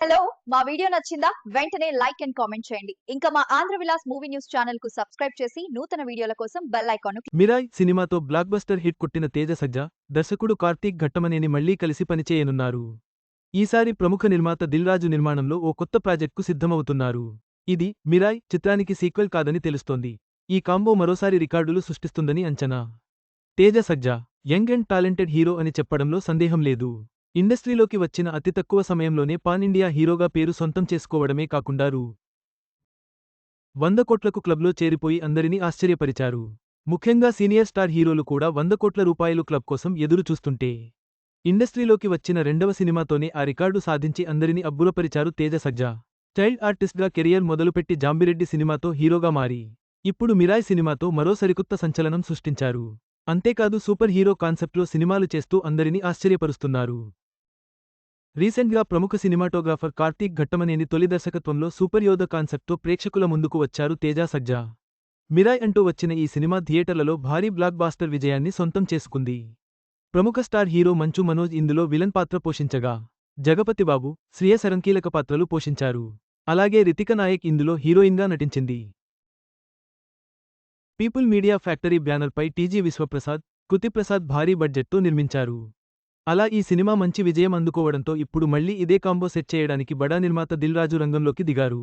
Hello మా video నచ్చిందా? వెంటనే లైక్ అండ్ కామెంట్ చేయండి. ఇంకా మా ఆంధ్ర విలాస్ మూవీ న్యూస్ ఛానల్కు సబ్స్క్రైబ్ చేసి నూతన వీడియోల కోసం బెల్ ఐకాన్ మిరాయ్ సినిమాతో బ్లాక్ బస్టర్ హిట్ కొట్టిన తేజ సజ్జా దర్శకుడు కార్తీక్ ఘట్టమనేని మళ్ళీ కలిసి పనిచేయనున్నారు. ఈసారి ప్రముఖ నిర్మాత దిల్రాజు నిర్మాణంలో ఓ కొత్త ప్రాజెక్టుకు సిద్ధమవుతున్నారు. ఇది మిరాయ్ చిత్రానికి సీక్వెల్ కాదని తెలుస్తోంది. ఈ కాంబో మరోసారి రికార్డులు సృష్టిస్తుందని అంచనా. Teja Sajja young and talented hero అని చెప్పడంలో సందేహం లేదు. ఇండస్ట్రీలోకి వచ్చిన అతి తక్కువ సమయంలోనే పాన్ ఇండియా హీరోగా పేరు సొంతం చేసుకోవడమే కాకుండా రూ. వంద కోట్లకు క్లబ్లో చేరిపోయి అందరినీ ఆశ్చర్యపరిచారు. ముఖ్యంగా సీనియర్ స్టార్ హీరోలు కూడా వంద కోట్ల రూపాయలు క్లబ్ కోసం ఎదురు చూస్తుంటే ఇండస్ట్రీలోకి వచ్చిన రెండవ సినిమాతోనే ఆ రికార్డు సాధించి అందరినీ అబ్బురపరిచారు తేజ సజ్జా. చైల్డ్ ఆర్టిస్ట్గా కెరియర్ మొదలుపెట్టి జాంబిరెడ్డి సినిమాతో హీరోగా మారి ఇప్పుడు మిరాయ్ సినిమాతో మరో సరికొత్త సంచలనం సృష్టించారు. అంతేకాదు సూపర్ హీరో కాన్సెప్ట్లో సినిమాలు చేస్తూ అందరినీ ఆశ్చర్యపరుస్తున్నారు. రీసెంట్గా ప్రముఖ సినిమాటోగ్రాఫర్ కార్తీక్ ఘట్టమనేని తొలి దర్శకత్వంలో సూపర్ యోధ కాన్సెప్ట్తో ప్రేక్షకుల ముందుకు వచ్చారు తేజ సజ్జా. మిరాయ్ అంటూ వచ్చిన ఈ సినిమా థియేటర్లలో భారీ బ్లాక్ బాస్టర్ విజయాన్ని సొంతం చేసుకుంది. ప్రముఖ స్టార్ హీరో మంచు మనోజ్ ఇందులో విలన్ పాత్ర పోషించగా జగపతిబాబు శ్రేయసరం కీలక పాత్రలు పోషించారు. అలాగే రితిక నాయక్ ఇందులో హీరోయిన్గా నటించింది. పీపుల్ మీడియా ఫ్యాక్టరీ బ్యానర్పై టీజీ విశ్వప్రసాద్ కృతిప్రసాద్ భారీ బడ్జెట్తో నిర్మించారు. అలా ఈ సినిమా మంచి విజయం అందుకోవడంతో ఇప్పుడు మళ్ళీ ఇదే కాంబో సెట్ చేయడానికి బడా నిర్మాత దిల్రాజు రంగంలోకి దిగారు.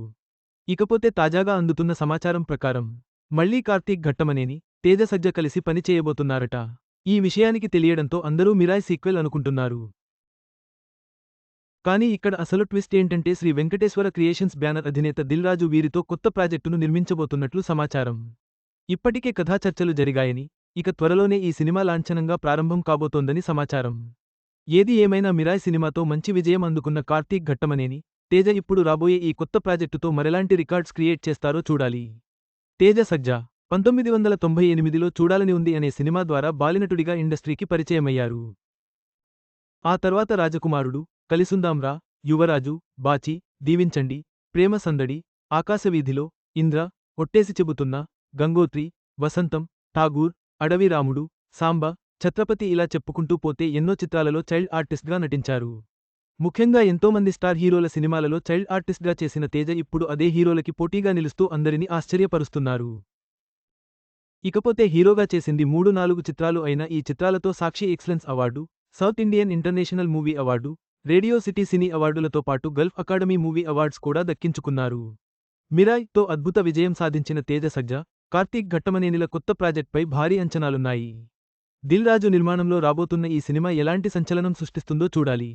ఇకపోతే తాజాగా అందుతున్న సమాచారం ప్రకారం మళ్ళీ కార్తీక్ ఘట్టమనేని తేజ సజ్జ కలిసి పని చేయబోతున్నారట. ఈ విషయానికి తెలియడంతో అందరూ మిరాయ్ సీక్వెల్ అనుకుంటున్నారు. కానీ ఇక్కడ అసలు ట్విస్ట్ ఏంటంటే శ్రీ వెంకటేశ్వర క్రియేషన్స్ బ్యానర్ అధినేత దిల్రాజు వీరితో కొత్త ప్రాజెక్టును నిర్మించబోతున్నట్లు సమాచారం. ఇప్పటికే కథా చర్చలు జరిగాయని ఇక త్వరలోనే ఈ సినిమా లాంఛనంగా ప్రారంభం కాబోతోందని సమాచారం. ఏది ఏమైనా మిరాయ్ సినిమాతో మంచి విజయం అందుకున్న కార్తీక్ ఘట్టమనేని. తేజ ఇప్పుడు రాబోయే ఈ కొత్త ప్రాజెక్టుతో మరెలాంటి రికార్డ్స్ క్రియేట్ చేస్తారో చూడాలి. తేజ సజ్జా పంతొమ్మిది వందల తొంభై ఎనిమిదిలో చూడాలని ఉంది అనే సినిమా ద్వారా బాలినటుడిగా ఇండస్ట్రీకి పరిచయమయ్యారు. ఆ తర్వాత రాజకుమారుడు కలిసుందాంరా యువరాజు బాచి దీవించండి ప్రేమ సందడి ఆకాశవీధిలో ఇంద్ర ఒట్టేసి చెబుతున్న గంగోత్రి వసంతం ఠాగూర్ అడవి రాముడు సాంబ ఛత్రపతి ఇలా చెప్పుకుంటూ పోతే ఎన్నో చిత్రాలలో చైల్డ్ ఆర్టిస్ట్గా నటించారు. ముఖ్యంగా ఎంతోమంది స్టార్ హీరోల సినిమాలలో చైల్డ్ ఆర్టిస్ట్గా చేసిన తేజ ఇప్పుడు అదే హీరోలకి పోటీగా నిలుస్తూ అందరినీ ఆశ్చర్యపరుస్తున్నారు. ఇకపోతే హీరోగా చేసింది మూడు నాలుగు చిత్రాలు అయిన ఈ చిత్రాలతో Sakshi excellence award South Indian international movie award radio city cine అవార్డులతో పాటు గల్ఫ్ అకాడమీ మూవీ అవార్డ్స్ కూడా దక్కించుకున్నారు. మిరాయ్తో అద్భుత విజయం సాధించిన తేజ సజ్జా కార్తీక్ ఘట్టమనేనిల కొత్త ప్రాజెక్ట్పై భారీ అంచనాలున్నాయి. దిల్ రాజు నిర్మాణంలో రాబోతున్న ఈ సినిమా ఎలాంటి సంచలనం సృష్టిస్తుందో చూడాలి.